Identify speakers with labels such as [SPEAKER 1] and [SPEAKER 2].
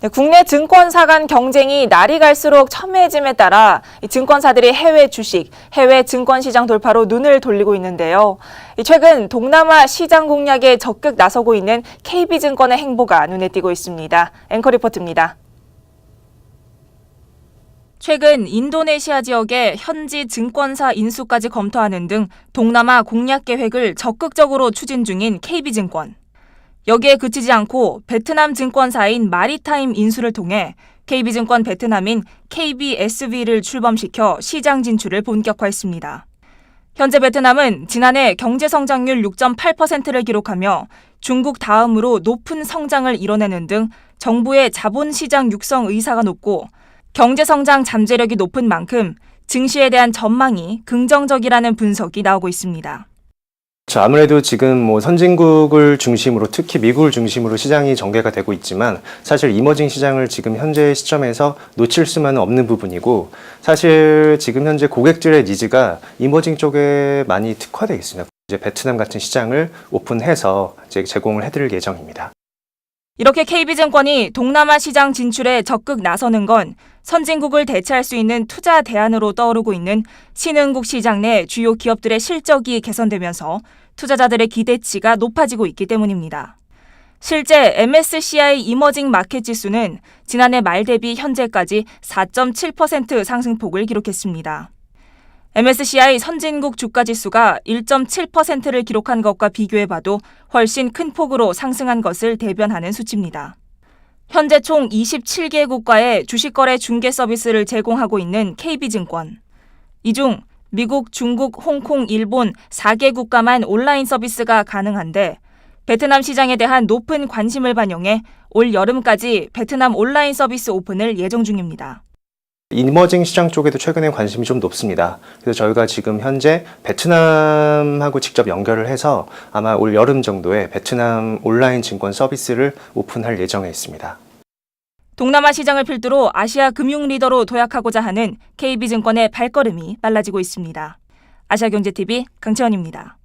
[SPEAKER 1] 네, 국내 증권사 간 경쟁이 날이 갈수록 첨예해짐에 따라 이 증권사들이 해외 주식, 해외 증권 시장 돌파로 눈을 돌리고 있는데요. 이 최근 동남아 시장 공략에 적극 나서고 있는 KB증권의 행보가 눈에 띄고 있습니다. 앵커 리포트입니다. 최근 인도네시아 지역의 현지 증권사 인수까지 검토하는 등 동남아 공략 계획을 적극적으로 추진 중인 KB증권. 여기에 그치지 않고 베트남 증권사인 마리타임 인수를 통해 KB증권 베트남인 KBSV를 출범시켜 시장 진출을 본격화했습니다. 현재 베트남은 지난해 경제 성장률 6.8%를 기록하며 중국 다음으로 높은 성장을 이뤄내는 등 정부의 자본 시장 육성 의사가 높고 경제 성장 잠재력이 높은 만큼 증시에 대한 전망이 긍정적이라는 분석이 나오고 있습니다.
[SPEAKER 2] 저 아무래도 지금 뭐 선진국을 중심으로 특히 미국을 중심으로 시장이 전개가 되고 있지만 사실 이머징 시장을 지금 현재 시점에서 놓칠 수만은 없는 부분이고 사실 지금 현재 고객들의 니즈가 이머징 쪽에 많이 특화되어 있습니다. 이제 베트남 같은 시장을 오픈해서 이제 제공을 해드릴 예정입니다.
[SPEAKER 1] 이렇게 KB증권이 동남아 시장 진출에 적극 나서는 건 선진국을 대체할 수 있는 투자 대안으로 떠오르고 있는 신흥국 시장 내 주요 기업들의 실적이 개선되면서 투자자들의 기대치가 높아지고 있기 때문입니다. 실제 MSCI 이머징 마켓 지수는 지난해 말 대비 현재까지 4.7% 상승폭을 기록했습니다. MSCI 선진국 주가 지수가 1.7%를 기록한 것과 비교해봐도 훨씬 큰 폭으로 상승한 것을 대변하는 수치입니다. 현재 총 27개 국가의 주식거래 중개 서비스를 제공하고 있는 KB증권. 이 중 미국, 중국, 홍콩, 일본 4개 국가만 온라인 서비스가 가능한데 베트남 시장에 대한 높은 관심을 반영해 올 여름까지 베트남 온라인 서비스 오픈을 예정 중입니다.
[SPEAKER 2] 이머징 시장 쪽에도 최근에 관심이 좀 높습니다. 그래서 저희가 지금 현재 베트남하고 직접 연결을 해서 아마 올 여름 정도에 베트남 온라인 증권 서비스를 오픈할 예정에 있습니다.
[SPEAKER 1] 동남아 시장을 필두로 아시아 금융 리더로 도약하고자 하는 KB증권의 발걸음이 빨라지고 있습니다. 아시아경제TV 강채원입니다.